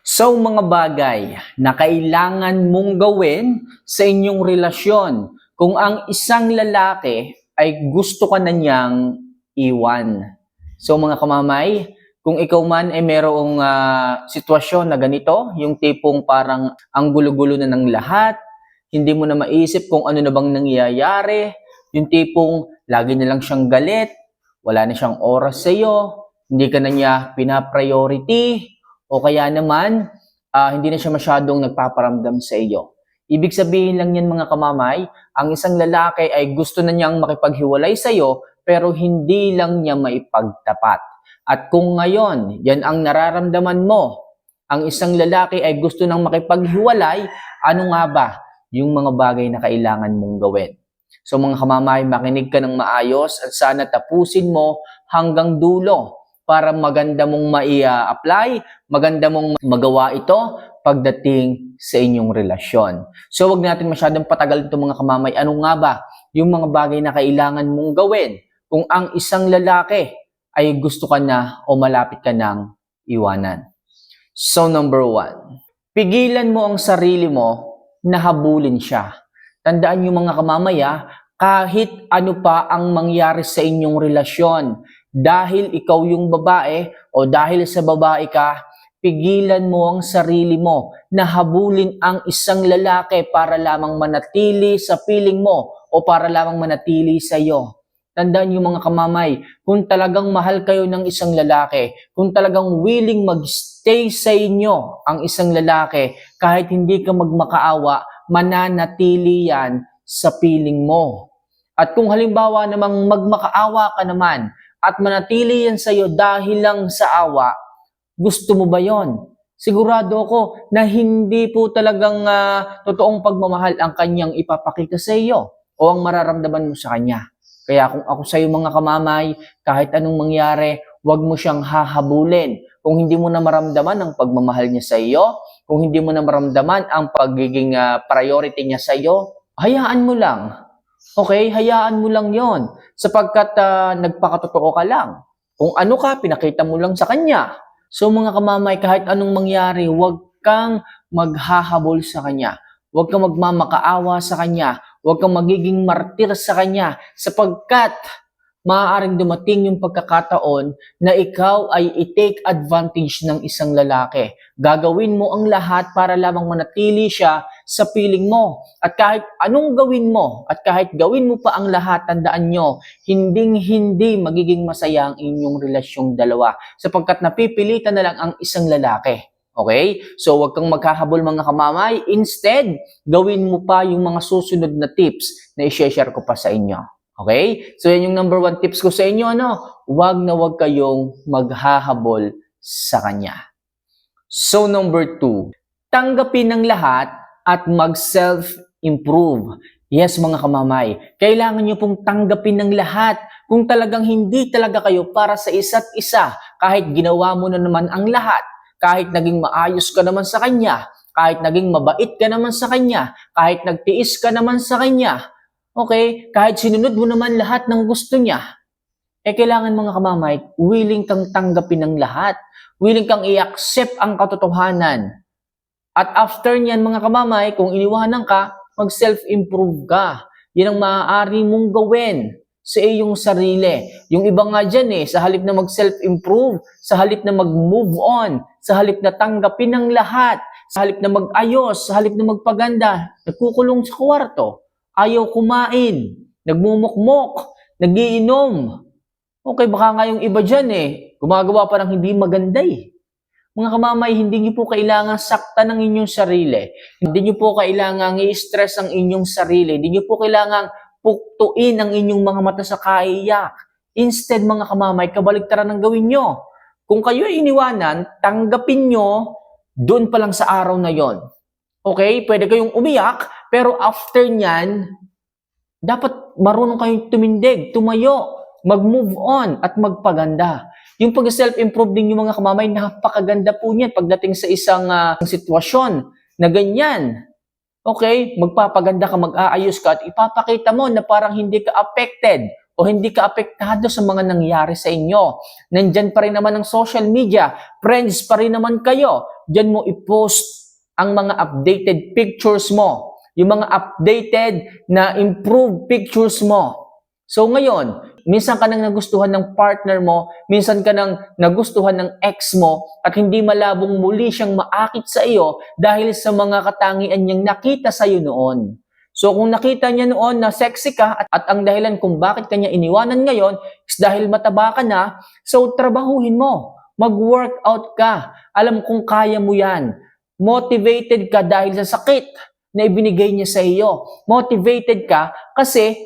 So mga bagay na kailangan mong gawin sa inyong relasyon kung ang isang lalaki ay gusto ka na niyang iwan. So mga kamamay, kung ikaw man ay merong ah, sitwasyon na ganito, yung tipong parang ang gulo-gulo na ng lahat, hindi mo na maisip kung ano na bang nangyayari, yung tipong lagi na lang siyang galit, wala na siyang oras sa iyo, hindi ka na niya pinapriority, o kaya naman, ah, hindi na siya masyadong nagpaparamdam sa iyo. Ibig sabihin lang yan mga kamamay, ang isang lalaki ay gusto na niyang makipaghiwalay sa iyo, pero hindi lang niya maipagtapat. At kung ngayon, yan ang nararamdaman mo, ang isang lalaki ay gusto nang makipaghiwalay, ano nga ba yung mga bagay na kailangan mong gawin? So mga kamamay, makinig ka ng maayos at sana tapusin mo hanggang dulo para maganda mong mai-apply, maganda mong magawa ito pagdating sa inyong relasyon. So wag natin masyadong patagal ito mga kamamay. Ano nga ba yung mga bagay na kailangan mong gawin kung ang isang lalaki ay gusto ka na o malapit ka ng iwanan? So number one, pigilan mo ang sarili mo na habulin siya. Tandaan niyo mga kamamaya, kahit ano pa ang mangyari sa inyong relasyon, dahil ikaw yung babae o dahil sa babae ka, pigilan mo ang sarili mo na habulin ang isang lalaki para lamang manatili sa piling mo o para lamang manatili sa iyo. Tandaan niyo mga kamamay, kung talagang mahal kayo ng isang lalaki, kung talagang willing mag-stay sa inyo ang isang lalaki, kahit hindi ka magmakaawa, mananatili yan sa piling mo. At kung halimbawa namang magmakaawa ka naman at manatili yan sa iyo dahil lang sa awa, gusto mo ba yon? Sigurado ako na hindi po talagang ah, totoong pagmamahal ang kanyang ipapakita sa iyo o ang mararamdaman mo sa kanya. Kaya kung ako sa iyo mga kamamay, kahit anong mangyari, huwag mo siyang hahabulin. Kung hindi mo na maramdaman ang pagmamahal niya sa iyo, kung hindi mo na maramdaman ang pagiging ah, priority niya sa iyo, hayaan mo lang. Okay, hayaan mo lang yon sapagkat ah, nagpakatotoo ka lang. Kung ano ka, pinakita mo lang sa kanya. So mga kamamay, kahit anong mangyari, huwag kang maghahabol sa kanya. Huwag kang magmamakaawa sa kanya. Huwag kang magiging martir sa kanya sapagkat maaaring dumating yung pagkakataon na ikaw ay i-take advantage ng isang lalaki. Gagawin mo ang lahat para lamang manatili siya sa piling mo. At kahit anong gawin mo, at kahit gawin mo pa ang lahat, tandaan nyo, hinding-hindi magiging masaya ang inyong relasyong dalawa sapagkat napipilitan na lang ang isang lalaki. Okay? So, wag kang magkahabol mga kamamay. Instead, gawin mo pa yung mga susunod na tips na i-share ko pa sa inyo. Okay? So, yan yung number one tips ko sa inyo. Ano? Huwag na huwag kayong maghahabol sa kanya. So, number two, tanggapin ng lahat at mag-self-improve. Yes, mga kamamay, kailangan nyo pong tanggapin ng lahat kung talagang hindi talaga kayo para sa isa't isa kahit ginawa mo na naman ang lahat, kahit naging maayos ka naman sa kanya, kahit naging mabait ka naman sa kanya, kahit nagtiis ka naman sa kanya, okay, kahit sinunod mo naman lahat ng gusto niya, eh kailangan mga kamamay, willing kang tanggapin ng lahat, willing kang i-accept ang katotohanan. At after niyan mga kamamay, kung iniwanan ka, mag-self-improve ka. Yan ang maaari mong gawin sa iyong sarili. Yung iba nga dyan eh, sa halip na mag-self-improve, sa halip na mag-move on, sa halip na tanggapin ng lahat, sa halip na mag-ayos, sa halip na magpaganda, nagkukulong sa kwarto, ayaw kumain, nagmumukmok, nagiinom. Okay, baka nga yung iba dyan eh, gumagawa pa ng hindi maganda eh. Mga kamamay, hindi niyo po kailangan sakta ng inyong sarili. Hindi niyo po kailangan i-stress ang inyong sarili. Hindi niyo po kailangan puktuin ang inyong mga mata sa kaiyak. Instead, mga kamamay, kabaligtaran ang gawin nyo. Kung kayo ay iniwanan, tanggapin nyo doon pa lang sa araw na yon. Okay? Pwede kayong umiyak, pero after nyan, dapat marunong kayong tumindig, tumayo, mag-move on, at magpaganda. Yung pag-self-improve din yung mga kamamay, napakaganda po niyan pagdating sa isang ah, sitwasyon na ganyan. Okay? Magpapaganda ka, mag-aayos ka, at ipapakita mo na parang hindi ka affected o hindi ka apektado sa mga nangyari sa inyo. Nandyan pa rin naman ang social media, friends pa rin naman kayo. Diyan mo i-post ang mga updated pictures mo, yung mga updated na improved pictures mo. So ngayon, minsan ka nang nagustuhan ng partner mo, minsan ka nang nagustuhan ng ex mo, at hindi malabong muli siyang maakit sa iyo dahil sa mga katangian niyang nakita sa iyo noon. So kung nakita niya noon na sexy ka at, at ang dahilan kung bakit kanya iniwanan ngayon is dahil mataba ka na, so trabahuhin mo. Mag-workout ka. Alam kong kaya mo yan. Motivated ka dahil sa sakit na ibinigay niya sa iyo. Motivated ka kasi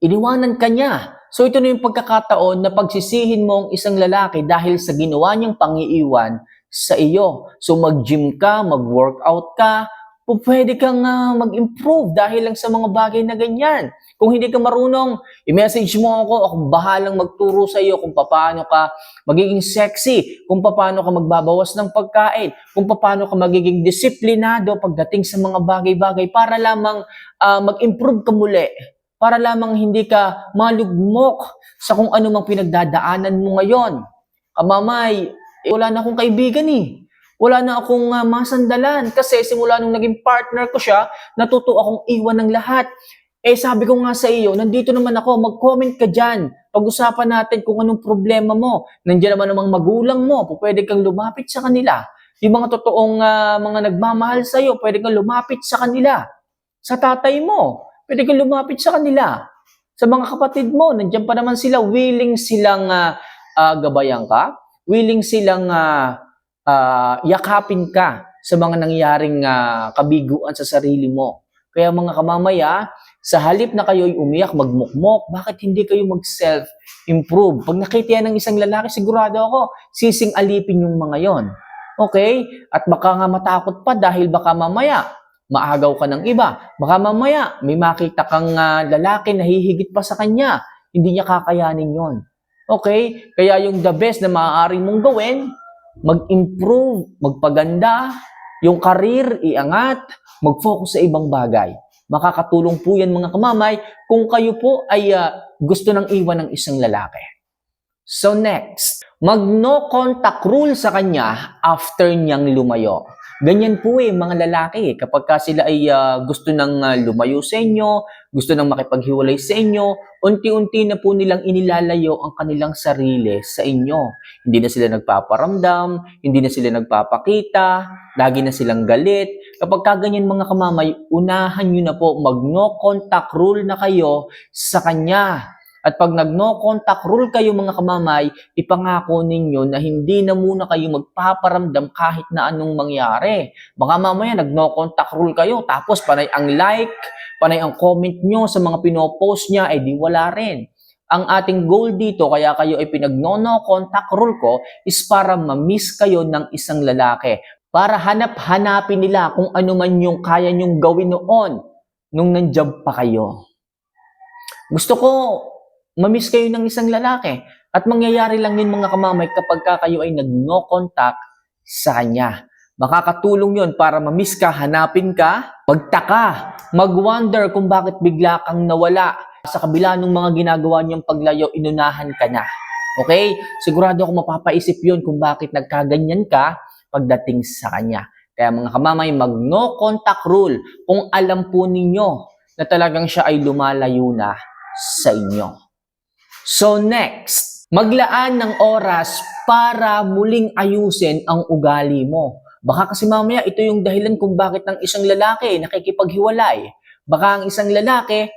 iniwanan ka niya. So ito na yung pagkakataon na pagsisihin mo ang isang lalaki dahil sa ginawa niyang pangiiwan sa iyo. So mag-gym ka, mag-workout ka, pwede kang ah, mag-improve dahil lang sa mga bagay na ganyan. Kung hindi ka marunong, i-message mo ako, ako bahalang magturo sa iyo kung paano ka magiging sexy, kung paano ka magbabawas ng pagkain, kung paano ka magiging disiplinado pagdating sa mga bagay-bagay para lamang ah, mag-improve ka muli para lamang hindi ka malugmok sa kung ano mang pinagdadaanan mo ngayon. Kamamay, eh, wala na akong kaibigan eh. Wala na akong ah, masandalan kasi simula nung naging partner ko siya, natuto akong iwan ng lahat. Eh sabi ko nga sa iyo, nandito naman ako, mag-comment ka dyan. Pag-usapan natin kung anong problema mo. Nandiyan naman namang magulang mo, pwede kang lumapit sa kanila. Yung mga totoong ah, mga nagmamahal sa iyo, pwede kang lumapit sa kanila. Sa tatay mo, pwede kang lumapit sa kanila. Sa mga kapatid mo, nandiyan pa naman sila, willing silang ah, ah, gabayan ka, willing silang ah, ah, yakapin ka sa mga nangyaring ah, kabiguan sa sarili mo. Kaya mga kamamaya, sa halip na kayo'y umiyak, magmukmok, bakit hindi kayo mag-self-improve? Pag nakita yan ng isang lalaki, sigurado ako, sising alipin yung mga yon. Okay? At baka nga matakot pa dahil baka mamaya, maagaw ka ng iba. Baka mamaya, may makita kang ah, lalaki na hihigit pa sa kanya. Hindi niya kakayanin yon. Okay? Kaya yung the best na maaari mong gawin, mag-improve, magpaganda, yung karir, iangat, mag-focus sa ibang bagay. Makakatulong po yan mga kamamay kung kayo po ay ah, gusto ng iwan ng isang lalaki. So next, mag no contact rule sa kanya after niyang lumayo. Ganyan po eh mga lalaki kapag ka sila ay ah, gusto nang ah, lumayo sa inyo, gusto nang makipaghiwalay sa inyo, unti-unti na po nilang inilalayo ang kanilang sarili sa inyo. Hindi na sila nagpaparamdam, hindi na sila nagpapakita, lagi na silang galit. Kapag kaganyan mga kamamay, unahan nyo na po mag no contact rule na kayo sa kanya. At pag nag no contact rule kayo mga kamamay, ipangako ninyo na hindi na muna kayo magpaparamdam kahit na anong mangyari. Baka mamaya nag no contact rule kayo, tapos panay ang like, panay ang comment nyo sa mga pinopost niya, eh di wala rin. Ang ating goal dito, kaya kayo ay pinag no no contact rule ko, is para ma-miss kayo ng isang lalaki. Para hanap-hanapin nila kung ano man yung kaya nyong gawin noon nung nandiyan pa kayo. Gusto ko mamiss kayo ng isang lalaki. At mangyayari lang yun mga kamamay kapag ka kayo ay nag-no contact sa kanya. Makakatulong yun para mamiss ka, hanapin ka, magtaka, mag-wonder kung bakit bigla kang nawala. Sa kabila ng mga ginagawa niyang paglayo, inunahan ka na. Okay? Sigurado ako mapapaisip yun kung bakit nagkaganyan ka pagdating sa kanya. Kaya mga kamamay, mag no contact rule kung alam po ninyo na talagang siya ay lumalayo na sa inyo. So next, maglaan ng oras para muling ayusin ang ugali mo. Baka kasi mamaya ito yung dahilan kung bakit ng isang lalaki nakikipaghiwalay. Baka ang isang lalaki,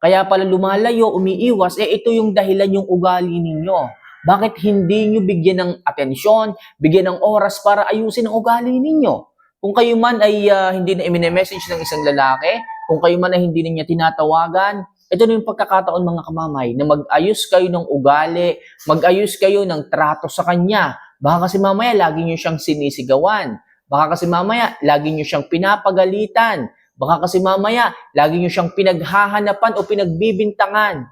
kaya pala lumalayo, umiiwas, eh ito yung dahilan yung ugali ninyo. Bakit hindi nyo bigyan ng atensyon, bigyan ng oras para ayusin ang ugali ninyo? Kung kayo man ay ah, hindi na i-message ng isang lalaki, kung kayo man ay hindi na niya tinatawagan, ito na yung pagkakataon mga kamamay na mag-ayos kayo ng ugali, mag-ayos kayo ng trato sa kanya. Baka kasi mamaya lagi nyo siyang sinisigawan. Baka kasi mamaya lagi nyo siyang pinapagalitan. Baka kasi mamaya lagi nyo siyang pinaghahanapan o pinagbibintangan.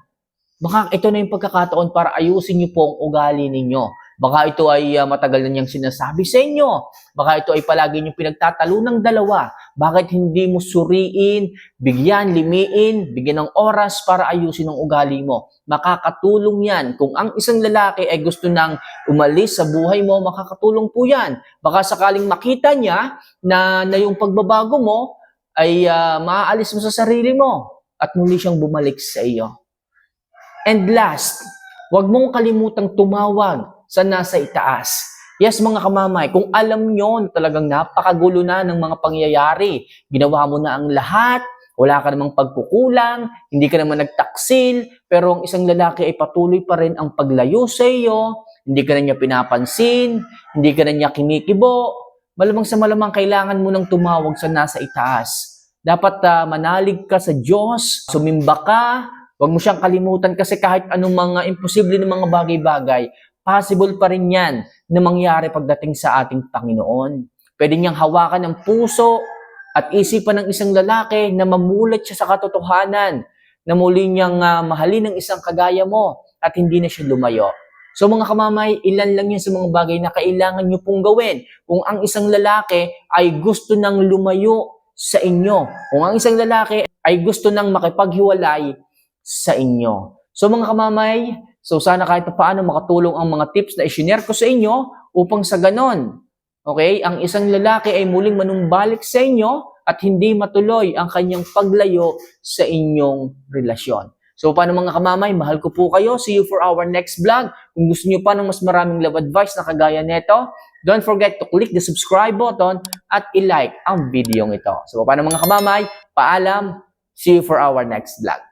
Baka ito na yung pagkakataon para ayusin niyo po ang ugali ninyo. Baka ito ay ah, matagal na niyang sinasabi sa inyo. Baka ito ay palagi niyong pinagtatalo ng dalawa. Bakit hindi mo suriin, bigyan, limiin, bigyan ng oras para ayusin ang ugali mo? Makakatulong yan. Kung ang isang lalaki ay gusto nang umalis sa buhay mo, makakatulong po yan. Baka sakaling makita niya na, na yung pagbabago mo ay ah, maaalis mo sa sarili mo at muli siyang bumalik sa iyo. And last, huwag mong kalimutang tumawag sa nasa itaas. Yes, mga kamamay, kung alam nyo talagang napakagulo na ng mga pangyayari, ginawa mo na ang lahat, wala ka namang pagkukulang, hindi ka naman nagtaksil, pero ang isang lalaki ay patuloy pa rin ang paglayo sa iyo, hindi ka na niya pinapansin, hindi ka na niya kinikibo, malamang sa malamang kailangan mo nang tumawag sa nasa itaas. Dapat ah, manalig ka sa Diyos, sumimba ka, huwag mo siyang kalimutan kasi kahit anong mga imposible na mga bagay-bagay, possible pa rin yan na mangyari pagdating sa ating Panginoon. Pwede niyang hawakan ng puso at isipan ng isang lalaki na mamulat siya sa katotohanan, na muli niyang ah, mahalin ng isang kagaya mo at hindi na siya lumayo. So mga kamamay, ilan lang yan sa mga bagay na kailangan niyo pong gawin. Kung ang isang lalaki ay gusto nang lumayo sa inyo. Kung ang isang lalaki ay gusto nang makipaghiwalay sa inyo. So mga kamamay, so sana kahit pa paano makatulong ang mga tips na isinare ko sa inyo upang sa ganon, okay, ang isang lalaki ay muling manumbalik sa inyo at hindi matuloy ang kanyang paglayo sa inyong relasyon. So paano mga kamamay, mahal ko po kayo. See you for our next vlog. Kung gusto niyo pa ng mas maraming love advice na kagaya nito, don't forget to click the subscribe button at i-like ang video ito. So paano mga kamamay, paalam. See you for our next vlog.